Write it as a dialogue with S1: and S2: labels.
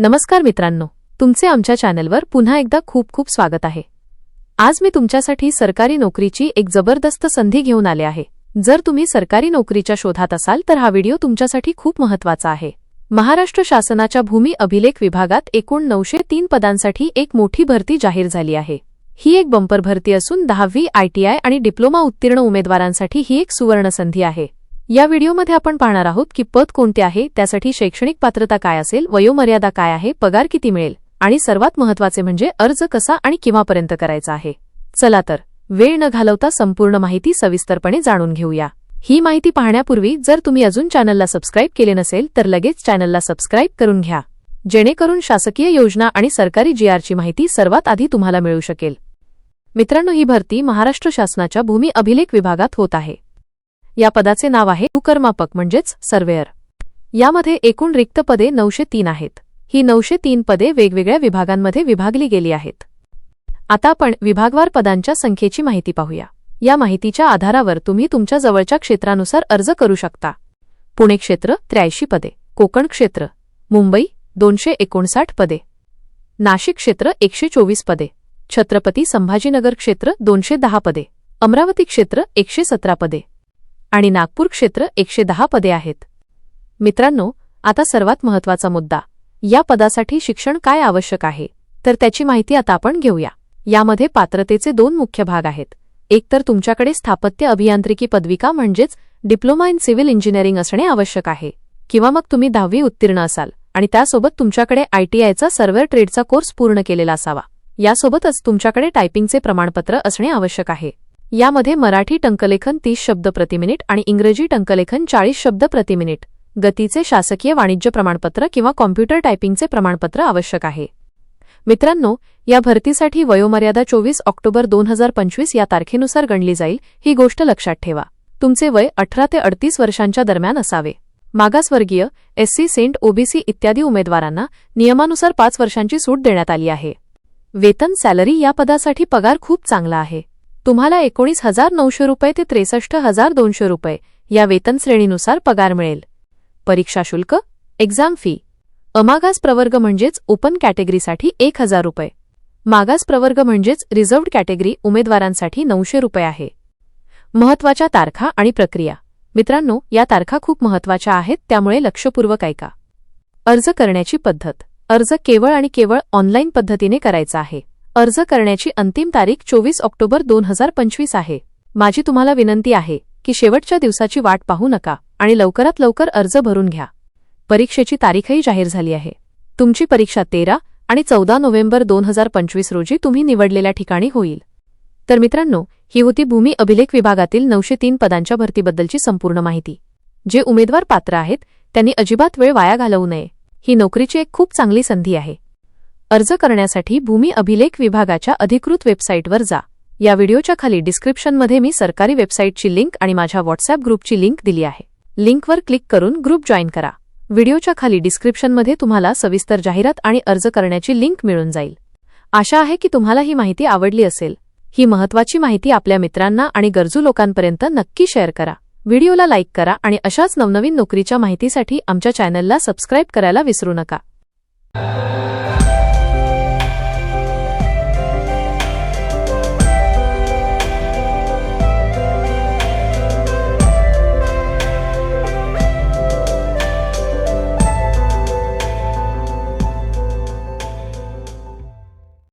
S1: नमस्कार मित्रांनो तुमचे आमच्या चॅनलवर पुन्हा एकदा खूप खूप स्वागत आहे. आज मी तुमच्यासाठी सरकारी नोकरीची एक जबरदस्त संधी घेऊन आले आहे. जर तुम्ही सरकारी नोकरीच्या शोधात असाल तर हा व्हिडिओ तुमच्यासाठी खूप महत्त्वाचा आहे. महाराष्ट्र शासनाच्या भूमी अभिलेख विभागात एकूण नऊशे तीन पदांसाठी एक मोठी भरती जाहीर झाली आहे. ही एक बंपर भरती असून दहावी आयटीआय आणि डिप्लोमा उत्तीर्ण उमेदवारांसाठी ही एक सुवर्ण संधी आहे. या व्हिडिओमध्ये आपण पाहणार आहोत की पद कोणते आहे त्यासाठी शैक्षणिक पात्रता काय असेल वयोमर्यादा काय आहे पगार किती मिळेल आणि सर्वात महत्त्वाचे म्हणजे अर्ज कसा आणि केव्हापर्यंत करायचा आहे. चला तर वेळ न घालवता संपूर्ण माहिती सविस्तरपणे जाणून घेऊया. ही माहिती पाहण्यापूर्वी जर तुम्ही अजून चॅनलला सबस्क्राईब केले नसेल तर लगेच चॅनलला सबस्क्राईब करून घ्या. जेणेकरून शासकीय योजना आणि सरकारी जीआरची माहिती सर्वात आधी तुम्हाला मिळू शकेल. मित्रांनो ही भरती महाराष्ट्र शासनाच्या भूमी अभिलेख विभागात होत आहे. या पदाचे नाव आहे भूकर्मापक म्हणजेच सर्वेअर. यामध्ये एकूण रिक्त पदे नऊशे तीन आहेत. ही नऊशे तीन पदे वेगवेगळ्या विभागांमध्ये विभागली गेली आहेत. आता आपण विभागवार पदांच्या संख्येची माहिती पाहूया. या माहितीच्या आधारावर तुम्ही तुमच्या जवळच्या क्षेत्रानुसार अर्ज करू शकता. पुणे क्षेत्र त्र्याऐंशी पदे. कोकण क्षेत्र मुंबई दोनशे एकोणसाठ पदे. नाशिक क्षेत्र एकशे चोवीस पदे. छत्रपती संभाजीनगर क्षेत्र दोनशे दहा पदे. अमरावती क्षेत्र एकशे सतरा पदे. आणि नागपूर क्षेत्र एकशे दहा पदे आहेत. मित्रांनो आता सर्वात महत्त्वाचा मुद्दा. या पदासाठी शिक्षण काय आवश्यक आहे? तर त्याची माहिती आता आपण घेऊया. यामध्ये पात्रतेचे दोन मुख्य भाग आहेत. एकतर तुमच्याकडे स्थापत्य अभियांत्रिकी पदविका म्हणजेच डिप्लोमा इन सिव्हिल इंजिनिअरिंग असणे आवश्यक आहे. किंवा मग तुम्ही दहावी उत्तीर्ण असाल आणि त्यासोबत तुमच्याकडे आयटीआयचा सर्व्हर ट्रेडचा कोर्स पूर्ण केलेला असावा. यासोबतच तुमच्याकडे टायपिंगचे प्रमाणपत्र असणे आवश्यक आहे. यामध्ये मराठी टंकलेखन तीस शब्द प्रतिमिनिट आणि इंग्रजी टंकलेखन चाळीस शब्द प्रतिमिनिट गतीचे शासकीय वाणिज्य प्रमाणपत्र किंवा कॉम्प्युटर टायपिंगचे प्रमाणपत्र आवश्यक आहे. मित्रांनो या भरतीसाठी वयोमर्यादा चोवीस ऑक्टोबर दोन हजार पंचवीस या तारखेनुसार गणली जाईल ही गोष्ट लक्षात ठेवा. तुमचे वय अठरा ते अडतीस वर्षांच्या दरम्यान असावे. मागासवर्गीय एससी सेंट ओबीसी इत्यादी उमेदवारांना नियमानुसार पाच वर्षांची सूट देण्यात आली आहे. वेतन सॅलरी या पदासाठी पगार खूप चांगला आहे. तुम्हाला एकोणीस हजार नऊशे रुपये ते त्रेसष्ट हजार दोनशे रुपये या वेतन श्रेणीनुसार पगार मिळेल. परीक्षा शुल्क एक्झाम फी अमागास प्रवर्ग म्हणजेच ओपन कॅटेगरीसाठी एक हजार रुपये. मागास प्रवर्ग म्हणजेच रिझर्व्ड कॅटेगरी उमेदवारांसाठी नऊशे रुपये आहे. महत्त्वाच्या तारखा आणि प्रक्रिया. मित्रांनो या तारखा खूप महत्त्वाच्या आहेत त्यामुळे लक्षपूर्वक ऐका. अर्ज करण्याची पद्धत. अर्ज केवळ आणि केवळ ऑनलाईन पद्धतीने करायचा आहे. अर्ज करण्याची अंतिम तारीख चोवीस ऑक्टोबर दोन हजार पंचवीस आहे. माझी तुम्हाला विनंती आहे की शेवटच्या दिवसाची वाट पाहू नका आणि लवकरात लवकर अर्ज भरून घ्या. परीक्षेची तारीखही जाहीर झाली आहे. तुमची परीक्षा तेरा आणि चौदा नोव्हेंबर दोन हजार पंचवीस रोजी तुम्ही निवडलेल्या ठिकाणी होईल. तर मित्रांनो ही होती भूमी अभिलेख विभागातील नऊशे तीन पदांच्या भरतीबद्दलची संपूर्ण माहिती. जे उमेदवार पात्र आहेत त्यांनी अजिबात वेळ वाया घालवू नये. ही नोकरीची एक खूप चांगली संधी आहे. अर्ज करण्यासाठी भूमी अभिलेख विभागाच्या अधिकृत वेबसाईटवर जा. या व्हिडिओच्या खाली डिस्क्रिप्शनमध्ये मी सरकारी वेबसाईटची लिंक आणि माझ्या व्हॉट्सअप ग्रुपची लिंक दिली आहे. लिंकवर क्लिक करून ग्रुप जॉईन करा. व्हिडिओच्या खाली डिस्क्रिप्शनमध्ये तुम्हाला सविस्तर जाहिरात आणि अर्ज करण्याची लिंक मिळून जाईल. आशा आहे की तुम्हाला ही माहिती आवडली असेल. ही महत्वाची माहिती आपल्या मित्रांना आणि गरजू लोकांपर्यंत नक्की शेअर करा. व्हिडिओला लाईक करा आणि अशाच नवनवीन नोकरीच्या माहितीसाठी आमच्या चॅनलला सबस्क्राईब करायला विसरू नका.